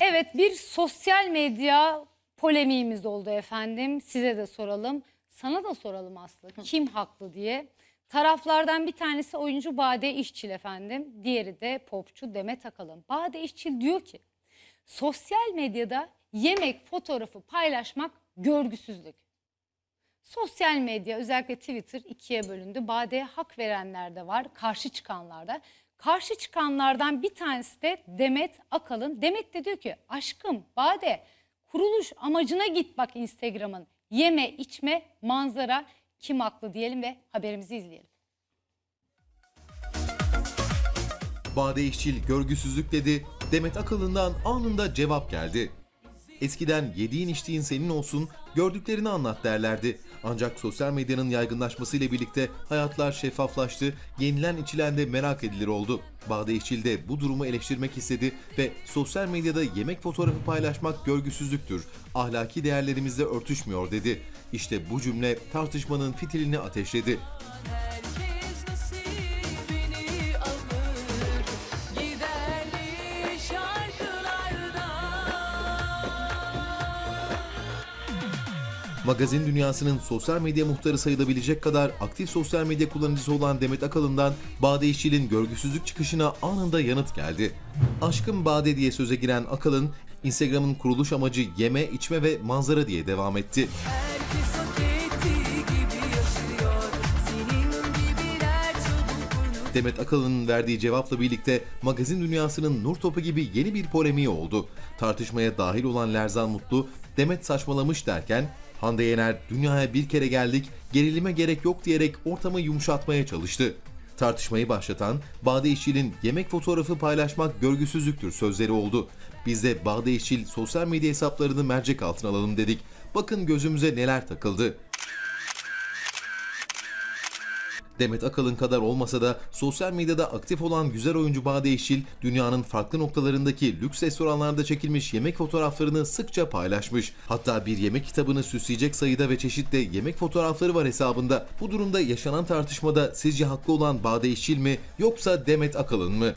Evet bir sosyal medya polemiğimiz oldu efendim. Size de soralım. Sana da soralım Aslı. Kim haklı diye. Taraflardan bir tanesi oyuncu Bade İşçil efendim. Diğeri de popçu Demet Akalın. Bade İşçil diyor ki sosyal medyada yemek fotoğrafı paylaşmak görgüsüzlük. Sosyal medya özellikle Twitter ikiye bölündü. Bade'ye hak verenler de var, karşı çıkanlar da. Karşı çıkanlardan bir tanesi de Demet Akalın. Demet de diyor ki aşkım Bade kuruluş amacına git bak Instagram'ın. Yeme, içme, manzara kim haklı diyelim ve haberimizi izleyelim. Bade İşçil görgüsüzlük dedi, Demet Akalın'dan anında cevap geldi. Eskiden yediğin içtiğin senin olsun, gördüklerini anlat derlerdi. Ancak sosyal medyanın yaygınlaşmasıyla birlikte hayatlar şeffaflaştı, yenilen içilen de merak edilir oldu. Bade İşçil de bu durumu eleştirmek istedi ve sosyal medyada yemek fotoğrafı paylaşmak görgüsüzlüktür, ahlaki değerlerimizle örtüşmüyor dedi. İşte bu cümle tartışmanın fitilini ateşledi. Magazin dünyasının sosyal medya muhtarı sayılabilecek kadar aktif sosyal medya kullanıcısı olan Demet Akalın'dan Bade İşçil'in görgüsüzlük çıkışına anında yanıt geldi. Aşkım Bade diye söze giren Akalın, Instagram'ın kuruluş amacı yeme, içme ve manzara diye devam etti. Herkes Demet Akalın'ın verdiği cevapla birlikte magazin dünyasının nur topu gibi yeni bir polemiği oldu. Tartışmaya dahil olan Lerzan Mutlu, Demet saçmalamış derken Hande Yener dünyaya bir kere geldik, gerilime gerek yok diyerek ortamı yumuşatmaya çalıştı. Tartışmayı başlatan Bade İşçil'in yemek fotoğrafı paylaşmak görgüsüzlüktür sözleri oldu. Biz de Bade İşçil sosyal medya hesaplarını mercek altına alalım dedik. Bakın gözümüze neler takıldı. Demet Akalın kadar olmasa da sosyal medyada aktif olan güzel oyuncu Bade İşçil, dünyanın farklı noktalarındaki lüks restoranlarda çekilmiş yemek fotoğraflarını sıkça paylaşmış. Hatta bir yemek kitabını süsleyecek sayıda ve çeşitli yemek fotoğrafları var hesabında. Bu durumda yaşanan tartışmada sizce haklı olan Bade İşçil mi yoksa Demet Akalın mı?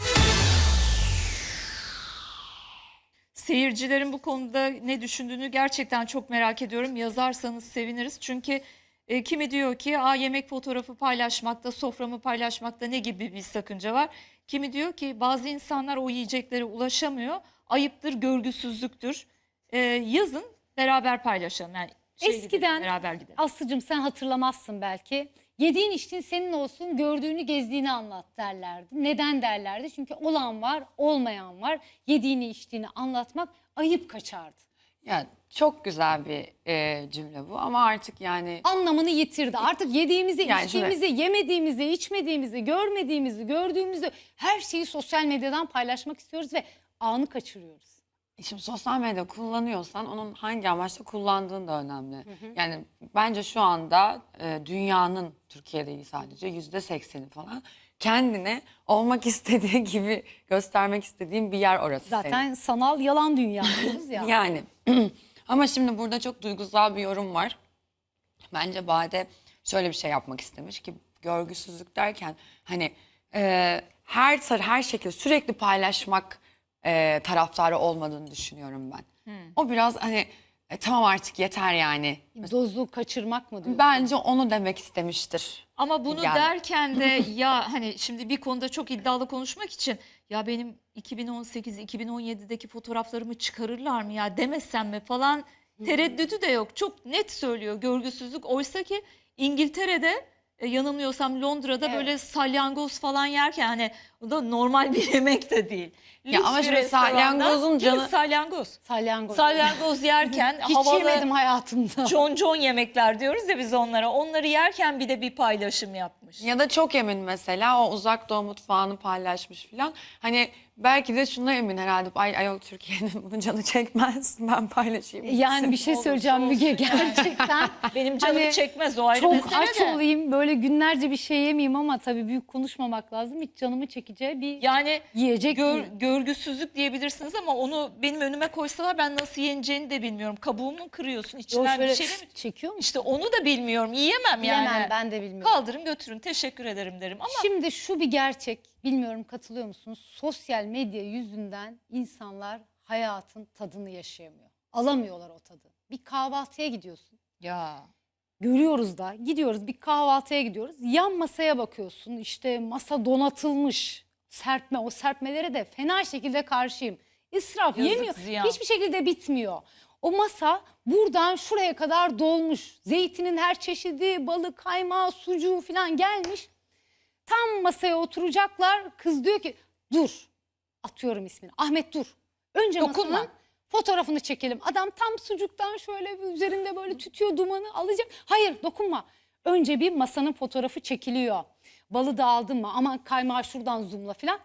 Seyircilerin bu konuda ne düşündüğünü gerçekten çok merak ediyorum. Yazarsanız seviniriz. Çünkü e, kimi diyor ki Aa, yemek fotoğrafı paylaşmakta, soframı paylaşmakta ne gibi bir sakınca var? Kimi diyor ki bazı insanlar o yiyeceklere ulaşamıyor. Ayıptır, görgüsüzlüktür. E, yazın beraber paylaşalım. Yani şey gidelim, Eskiden beraber gidelim. Aslıcığım sen hatırlamazsın belki. Yediğin içtiğin senin olsun, gördüğünü gezdiğini anlat derlerdi. Neden derlerdi? Çünkü olan var, olmayan var. Yediğini içtiğini anlatmak ayıp kaçardı. Ya çok güzel bir e, cümle bu ama artık yani Anlamını yitirdi. Artık yediğimizi, Yani içtiğimizi, yemediğimizi, içmediğimizi, görmediğimizi, gördüğümüzü her şeyi sosyal medyadan paylaşmak istiyoruz ve anı kaçırıyoruz. şimdi sosyal medya kullanıyorsan onun hangi amaçla kullandığın da önemli. Yani bence şu anda e, dünyanın Türkiye değil sadece yüzde sekseni falan kendine olmak istediği gibi göstermek istediğin bir yer orası senin. Zaten sanal yalan dünya diyoruz ya. Yani ama şimdi burada çok duygusal bir yorum var. Bence Bade şöyle bir şey yapmak istemiş ki görgüsüzlük derken hani e, her tar- her şekilde sürekli paylaşmak e, taraftarı olmadığını düşünüyorum ben. O biraz hani e, tamam artık yeter yani. Dozu kaçırmak mı diyor? Bence onu demek istemiştir. Ama bunu Yani. derken de ya hani şimdi bir konuda çok iddialı konuşmak için ya benim 2018-2017'deki fotoğraflarımı çıkarırlar mı ya demesem mi falan tereddütü de yok. Çok net söylüyor görgüsüzlük. Oysa ki İngiltere'de e, yanılmıyorsam Londra'da Evet. böyle salyangoz falan yerken hani o da normal bir yemek de değil. Ya ama bir şimdi restoranda- salyangozun Değil mi? canı- salyangoz. Salyangoz. Salyangoz yerken Hiç havalı yemedim hayatımda. John yemekler diyoruz ya biz onlara. Onları yerken bir de bir paylaşım yapmış. Ya da çok emin mesela o uzak doğu mutfağını paylaşmış falan. Hani belki de şuna emin herhalde. Ay ayol Türkiye'nin bunu canı çekmez. Ben paylaşayım. Yani bir şey Olursa söyleyeceğim Müge olsun gerçekten. Benim canımı Hani çekmez o ayrı Çok mesele aç de. olayım böyle günlerce bir şey yemeyeyim ama tabii büyük konuşmamak lazım. Hiç canımı çekeceği bir Yani yiyecek gör- değil. görgüsüzlük diyebilirsiniz ama onu benim önüme koysalar ben nasıl yeneceğini de bilmiyorum. Kabuğumu kırıyorsun Yo, içinden şöyle bir şey mi? çekiyor mu? İşte onu da bilmiyorum. Yiyemem yani. Bilemem ben de bilmiyorum. Kaldırın götürün teşekkür ederim derim ama Şimdi şu bir gerçek bilmiyorum katılıyor musunuz? Sosyal medya yüzünden insanlar hayatın tadını yaşayamıyor. Alamıyorlar o tadı. Bir kahvaltıya gidiyorsun. Ya. Görüyoruz da gidiyoruz bir kahvaltıya gidiyoruz. Yan masaya bakıyorsun işte masa donatılmış. Serpme o serpmelere de fena şekilde karşıyım. İsraf Yazık, yemiyor. ziyan. Hiçbir şekilde bitmiyor. O masa buradan şuraya kadar dolmuş. Zeytinin her çeşidi, balık, kaymağı, sucuğu falan gelmiş. Tam masaya oturacaklar. Kız diyor ki dur. Atıyorum ismini. Ahmet dur. Önce Dokunma. masanın fotoğrafını çekelim. Adam tam sucuktan şöyle bir üzerinde böyle tütüyor dumanı alacak. Hayır dokunma. Önce bir masanın fotoğrafı çekiliyor. Balı da aldın mı? Aman kaymağı şuradan zoomla falan.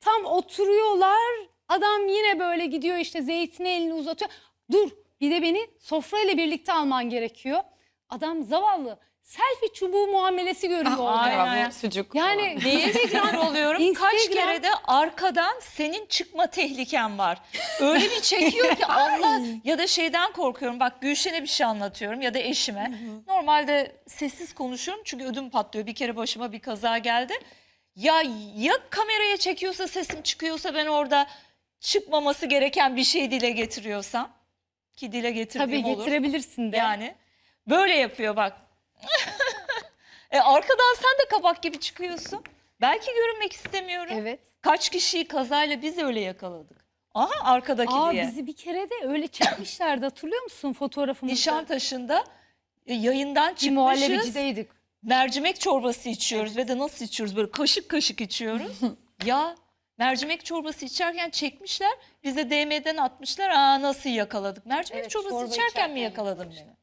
Tam oturuyorlar. Adam yine böyle gidiyor işte zeytini elini uzatıyor. Dur bir de beni sofrayla birlikte alman gerekiyor. Adam zavallı selfie çubuğu muamelesi görüyor orada. aynen. Sucuk Yani sinir oluyorum? Kaç Instagram- kere de arkadan senin çıkma tehliken var. Öyle bir çekiyor ki Allah ya da şeyden korkuyorum. Bak Gülşen'e bir şey anlatıyorum ya da eşime. Normalde sessiz konuşuyorum çünkü ödüm patlıyor. Bir kere başıma bir kaza geldi. Ya ya kameraya çekiyorsa sesim çıkıyorsa ben orada çıkmaması gereken bir şey dile getiriyorsam ki dile getirdiğim tabii olur. getirebilirsin de. Yani böyle yapıyor bak. e arkadan sen de kabak gibi çıkıyorsun. Belki görünmek istemiyorum. Evet. Kaç kişiyi kazayla biz öyle yakaladık. Aha arkadaki Aa diye. bizi bir kere de öyle çekmişlerdi hatırlıyor musun fotoğrafımızda? Nişantaşı'nda e, yayından bir çıkmışız. muhallebicideydik. Mercimek çorbası içiyoruz ve de nasıl içiyoruz? Böyle kaşık kaşık içiyoruz. ya mercimek çorbası içerken çekmişler. Bize DM'den atmışlar. Aa nasıl yakaladık? Mercimek Evet, çorbası çorba içerken, içerken mi yakaladın beni?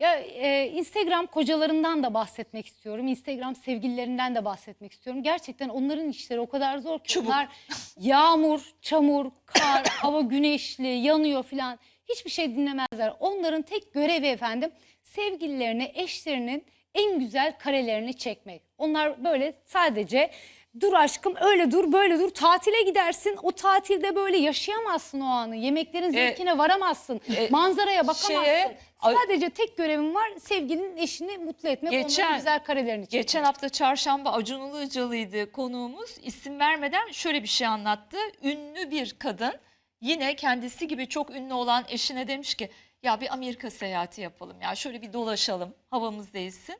Ya e, Instagram kocalarından da bahsetmek istiyorum. Instagram sevgililerinden de bahsetmek istiyorum. Gerçekten onların işleri o kadar zor ki. Çubuk. Onlar yağmur, çamur, kar, hava güneşli, yanıyor filan. Hiçbir şey dinlemezler. Onların tek görevi efendim sevgililerine, eşlerinin en güzel karelerini çekmek. Onlar böyle sadece dur aşkım öyle dur böyle dur tatile gidersin. O tatilde böyle yaşayamazsın o anı. Yemeklerin zevkine varamazsın. e, manzaraya bakamazsın. şeye- Sadece tek görevim var sevgilinin eşini mutlu etmek. Geçen- onların güzel karelerini çekmek. Geçen hafta çarşamba Acun Ilıcalı'ydı konuğumuz. İsim vermeden şöyle bir şey anlattı. Ünlü bir kadın yine kendisi gibi çok ünlü olan eşine demiş ki ya bir Amerika seyahati yapalım ya şöyle bir dolaşalım havamız değilsin.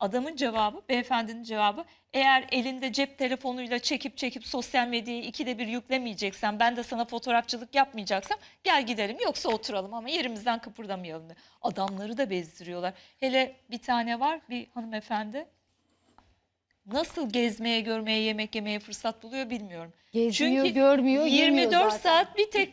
Adamın cevabı, beyefendinin cevabı eğer elinde cep telefonuyla çekip çekip sosyal medyayı ikide bir yüklemeyeceksen ben de sana fotoğrafçılık yapmayacaksam gel gidelim yoksa oturalım ama yerimizden kıpırdamayalım. diyor. Adamları da bezdiriyorlar. Hele bir tane var bir hanımefendi nasıl gezmeye, görmeye, yemek yemeye fırsat buluyor bilmiyorum. Gezmiyor, Çünkü görmüyor, yemiyor 24 zaten. saat bir tek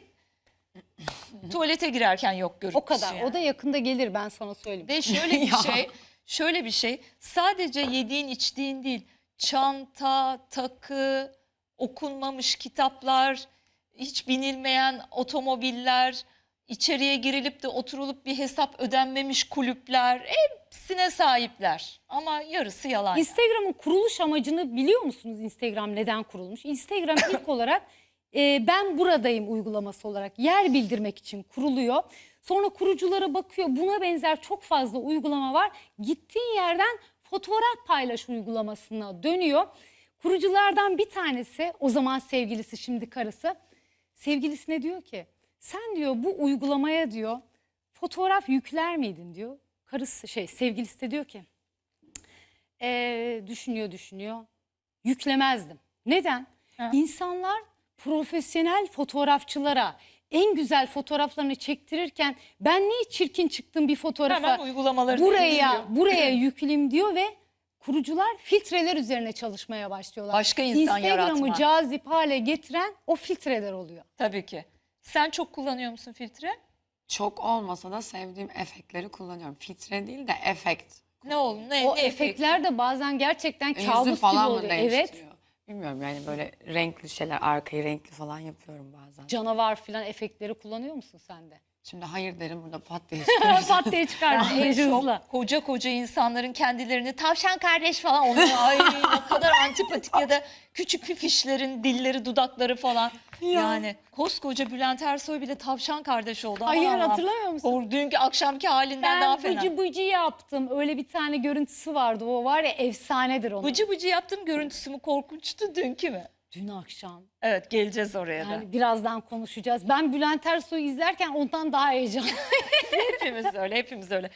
tuvalete girerken yok görüntüsü. O kadar. yani. O da yakında gelir ben sana söyleyeyim. Ve şöyle bir şey, şöyle bir şey. Sadece yediğin, içtiğin değil. Çanta, takı, okunmamış kitaplar, hiç binilmeyen otomobiller, içeriye girilip de oturulup bir hesap ödenmemiş kulüpler, hepsine sahipler. Ama yarısı yalan. Instagram'ın kuruluş amacını biliyor musunuz Instagram neden kurulmuş? Instagram ilk olarak e, ben buradayım uygulaması olarak yer bildirmek için kuruluyor. Sonra kuruculara bakıyor buna benzer çok fazla uygulama var. Gittiğin yerden fotoğraf paylaş uygulamasına dönüyor. Kuruculardan bir tanesi o zaman sevgilisi şimdi karısı sevgilisine diyor ki sen diyor bu uygulamaya diyor fotoğraf yükler miydin diyor. Karısı şey sevgilisi de diyor ki ee, düşünüyor düşünüyor. Yüklemezdim. Neden? Ha. İnsanlar profesyonel fotoğrafçılara en güzel fotoğraflarını çektirirken ben niye çirkin çıktım bir Hemen fotoğrafa uygulamaları da buraya buraya yükleyeyim diyor ve kurucular filtreler üzerine çalışmaya başlıyorlar. Başka insan Instagram'ı yaratma. cazip hale getiren o filtreler oluyor. Tabii ki. Sen çok kullanıyor musun filtre? Çok olmasa da sevdiğim efektleri kullanıyorum. Filtre değil de efekt. Ne oldu? Ne, O ne efektler de bazen gerçekten Yüzü kabus gibi falan mı oluyor. Evet. değiştiriyor? Bilmiyorum yani böyle renkli şeyler arkayı renkli falan yapıyorum bazen. Canavar filan efektleri kullanıyor musun sen de? Şimdi hayır derim burada pat diye çıkıyor. Pat diye çıkar. Koca koca insanların kendilerini tavşan kardeş falan onlar ay ne kadar antipatik ya da küçük fifişlerin dilleri dudakları falan. Yani koskoca Bülent Ersoy bile tavşan kardeş oldu. Aman Hayır Allah'ım. hatırlamıyor musun? O dünkü akşamki halinden daha Ben fena. bıcı bıcı yaptım. Öyle bir tane görüntüsü vardı. O var ya efsanedir onun. Bıcı bıcı yaptım görüntüsü mü korkunçtu dünkü mü? dün akşam. Evet geleceğiz oraya da. Yani birazdan konuşacağız. Ben Bülent Ersoy'u izlerken ondan daha heyecanlı. Hepimiz öyle hepimiz öyle.